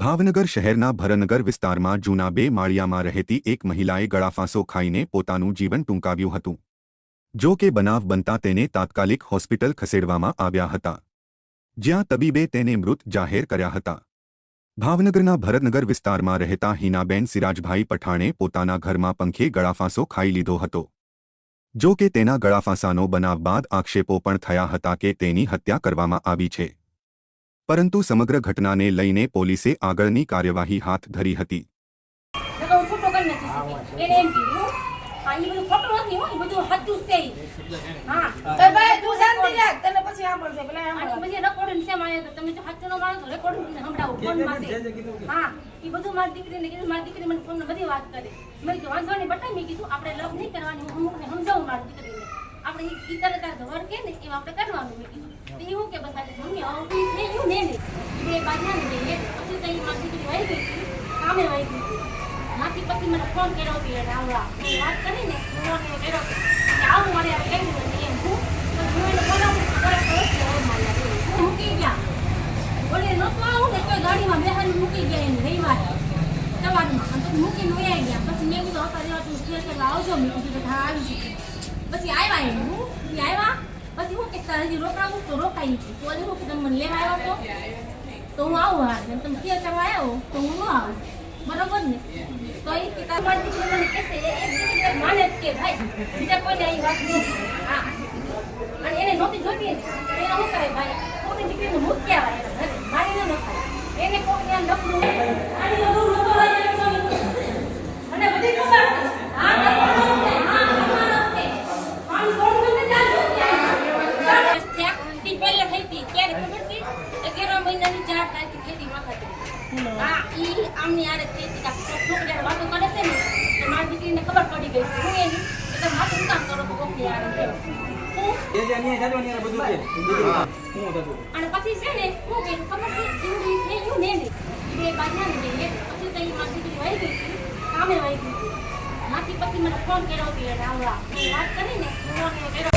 ભાવનગર શહેરના ભરનગર વિસ્તારમાં જૂના બે માળિયામાં રહેતી એક મહિલાએ ગળાફાંસો ખાઈને પોતાનું જીવન ટૂંકાવ્યું હતું. જો કે બનાવ બનતા તેને તાત્કાલિક હોસ્પિટલ ખસેડવામાં આવ્યા હતા. જ્યાં તબીબે તેને મૃત જાહેર કર્યા હતા. ભાવનગરના ભરતનગર વિસ્તારમાં રહેતા હિનાબેન સિરાજભાઈ પઠાણે પોતાના ઘરમાં પંખે ગળાફાંસો ખાઈ લીધો હતો. જો કે તેના ગળાફાંસાનો બનાવ બાદ આક્ષેપો પણ થયા હતા કે તેની હત્યા કરવામાં આવી છે. પરંતુ સમગ્ર ઘટનાને લઈને પોલીસે આગળની કાર્યવાહી હાથ ધરી હતી. દીકરી મને ફોન બધી વાત કરે. મેં કીધું વાંધો નહીં બટા મેં કીધું આપણે લવ નહીં કરવાની હું અમુકને સમજાવું મારી દીકરીને આપણે ઈ તરત ઘર કે ને એમ આપણે કરવાનું મેં કીધું તો હું કે આજે મમ્મી આવું ઈ થઈ ને ને બે બાજ્યા ને બે પછી તઈ મારી દીકરી વહી ગઈ કામે વહી ગઈ માથી પછી મને ફોન કર્યો કે એને આવવા મેં વાત કરીને ફોન કર્યો કે, આવું મારે આ કેમ ને એમ હું. તો હું એને બોલાવું તરત તરત કે આવું મારે હું મૂકી ગયા. ઓલે નહોતું આવું ને કોઈ ગાડીમાં બેહાડી મૂકી ગયા એને રવિવારે સવારમાં તો મૂકીને ગયા પછી મેં કીધું કરવા આવજો. મેં કીધું, હા, આવી પછી આવ્યા હું આવ્યા પછી હું કે તારે હજી રોકાવું તો રોકાઈ ગયું તો હું કે તમે મને લેવા આવ્યો તો તો હું આવું હા એમ તમે કે તમે આવ્યો તો હું ન આવું બરોબર ને તો એ કે તાર મારી દીકરી મને કહેશે એક દીકરી માને જ કે ભાઈ બીજા કોઈને આવી વાત ન હા અને એને નહોતી જોતી એને શું કરે ભાઈ પોતાની દીકરીને મૂક કહેવાય મારી ન એને લપડું આની તો રૂમ નતો લઈ આવ્યો છો. મને બધી ખબર છે હા નતો છે હા નતો છે પાણી થોડું મને ચાલુ ત્યાં તી પહેલે થઈ હતી ક્યારે ખબર છે અગિયાર મહિનાની ચાર વખતે હા ઈ આમની આરે થઈ હતી છોકરી વાતો કરે છે ને તો મારી દીકરીને ખબર પડી ગઈ છે. હું એની એટલે માથું કામ કરો તો કોકની અને પછી છે ને હું કે ખબર છે એવું થઈ ને ને બે બાજ્યા ને બે. પછી તો મારી દીકરી વહી ગઈ કામે વહી ગઈ હતી. પછી મને ફોન કર્યો હતો આવવા વાત કરીને ફોન કર્યો